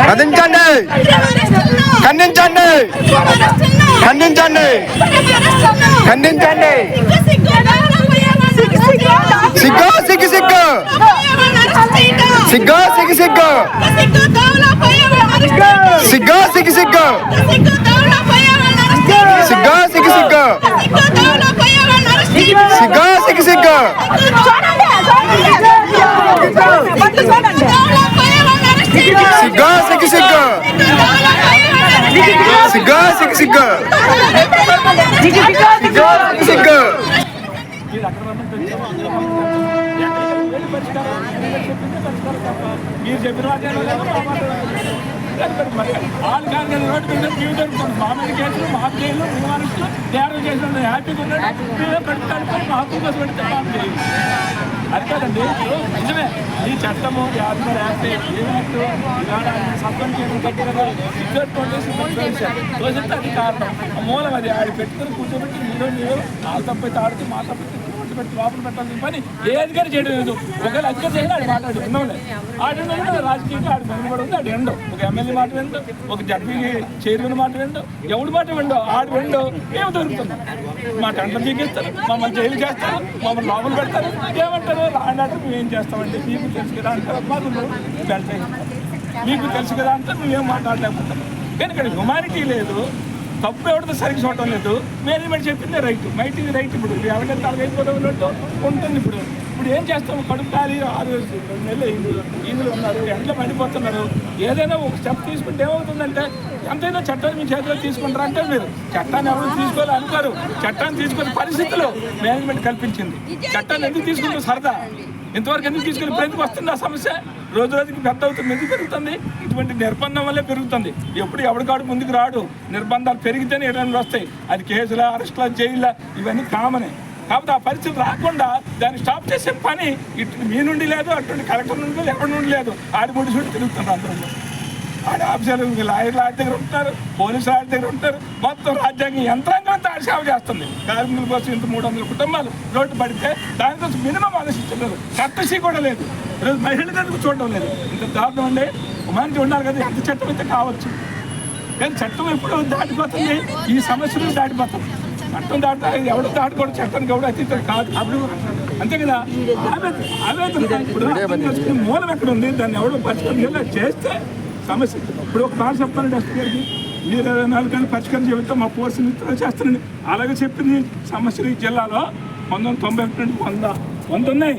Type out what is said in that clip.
ఖండించండి. ఖండించండి. ఖండించండి. ఖండించండి సిగ్గు. సిగ్గు సిగ్గు సిగ్గు. సిగ్గు సిగ్గు సిగ్గు. సిగ్గు సిగ్గు సిగ్గు. సిగ్గు సిగ్గు. సిగ్గు సిగ్గు సిగ్గు సిగ్గు సిగ్గు సిగ్గు సిగ్గు సిగ్గు సిగ్గు మీరు చెప్పిన వాళ్ళు కానీ రోడ్డు మీద క్యూ జరుగుతుంది కేసులు మాకు తయారు చేసిన హ్యాపీగా ఉన్నాడు మీరే పెడతాను కోసం పెడితే మాకు అది కాదండి నిజమే ఈ చట్టము యాభై యాక్ట్ ఏ యాక్ట్ చేయడం కట్టినది ఇద్దరు తోసేస్తే అది కారణం. మూలం అది. ఆడి పెట్టుకుని కూర్చోబెట్టి మీరు మీరు ఆ తప్పైతే ఆడితే మా తప్పైతే పెట్టి లోపల పెట్టాల్సిన పని. ఏ అధికారి చేయడం లేదు. ఒకవేళ అధికారి చేసినా ఆడి మాట్లాడు. ఉండవులే ఆడి ఉండదు రాజకీయంగా ఆడి పని ఉంది. ఆడు ఎండో ఒక ఎమ్మెల్యే మాట విండు ఒక జడ్పీ చైర్మన్ మాట విండు ఎవడి మాట విండో ఆడు విండో ఏమి దొరుకుతుంది? మా టెండర్ తీగిస్తారు మమ్మల్ని జైలు చేస్తారు మమ్మల్ని లోపల పెడతారు. ఏమంటారు? రాండారు మేము ఏం చేస్తామండి? మీకు తెలుసు కదా అంటారు. మాకు బెల్ట్ మీకు తెలుసు కదా అంటే నువ్వేం మాట్లాడలేకపోతాం కానీ ఇక్కడ హ్యుమానిటీ లేదు తప్పు ఎవరితో సరిగ్గా చూడటం లేదు. మేనేజ్మెంట్ చెప్పింది రైట్ మైట్ ఇది రైట్ ఇప్పుడు. ఎవరికైతే తలకైపోవడం ఉన్నట్టు ఉంటుంది ఇప్పుడు. ఇప్పుడు ఏం చేస్తాము కడుపు ఖాళీ ఆరు రెండు నెలలు ఈదులు ఉన్నారు ఎండలో పడిపోతున్నారు. ఏదైనా ఒక స్టెప్ తీసుకుంటే ఏమవుతుందంటే ఎంతైనా చట్టాన్ని మీ చేతిలో తీసుకుంటారు అంటే మీరు? చట్టాన్ని ఎవరు తీసుకోవాలి అనుకోరు. చట్టాన్ని తీసుకునే పరిస్థితులు మేనేజ్మెంట్ కల్పించింది. చట్టాన్ని ఎందుకు తీసుకుంటారు సరదా. ఇంతవరకు ఎందుకు తీసుకెళ్ళి ఇప్పుడు వస్తుంది ఆ సమస్య? రోజు రోజుకి పెద్ద అవుతుంది. ఎందుకు పెరుగుతుంది? ఇటువంటి నిర్బంధం వల్లే పెరుగుతుంది. ఎప్పుడు ఎవడికాడు ముందుకు రాడు. నిర్బంధాలు పెరిగితేనే ఎటువంటి వస్తాయి. అది కేసుల అరెస్టుల జైళ్ళ ఇవన్నీ కామనే. కాబట్టి ఆ పరిస్థితి రాకుండా దాన్ని స్టాప్ చేసే పని ఇటు మీ నుండి లేదు అటువంటి కలెక్టర్ నుండి లేదు నుండి లేదు. ఆడి ముడి చుట్టూ తిరుగుతున్నారు అందరూ. ఆడ ఆఫీసర్లు లాయర్లు ఆడి దగ్గర ఉంటారు పోలీసులు ఆడి దగ్గర ఉంటారు. మొత్తం రాజ్యాంగం యంత్రాంగం అంతా ఆడి సేవ చేస్తుంది. కార్మికుల కోసం ఇంత మూడు వందల కుటుంబాలు రోడ్డు పడితే దానికోసం మినిమం ఆలోచించలేదు కట్టసి కూడా లేదు. ఈరోజు మహిళల దగ్గర చూడడం లేదు? ఇంత దారుణం ఉండే మనిషి ఉండాలి కదా ఎంత చట్టం అయితే కావచ్చు. కానీ చట్టం ఎప్పుడు దాటిపోతుంది. ఈ సమస్యలు దాటిపోతుంది చట్టం దాట ఎవడు దాటుకోవడం చట్టానికి ఎవడు అతీతం కాదు. అంతే కదా? ఆవేదన ఆవేదన. ఇప్పుడు మూలం ఎక్కడ ఉంది? దాన్ని ఎవడో పరిష్కరించేలా చేస్తే సమస్య. ఇప్పుడు ఒక మాట చెప్తానండి ఎస్పీ గారికి. మీరు ఇరవై నాలుగు కానీ పరిష్కారం చెబితే మా పోర్షన్ చేస్తానండి అలాగే చెప్పింది సమస్యలు ఈ జిల్లాలో. పంతొమ్మిది తొంభై ఒకటి నుండి వంద. వంద ఉన్నాయి.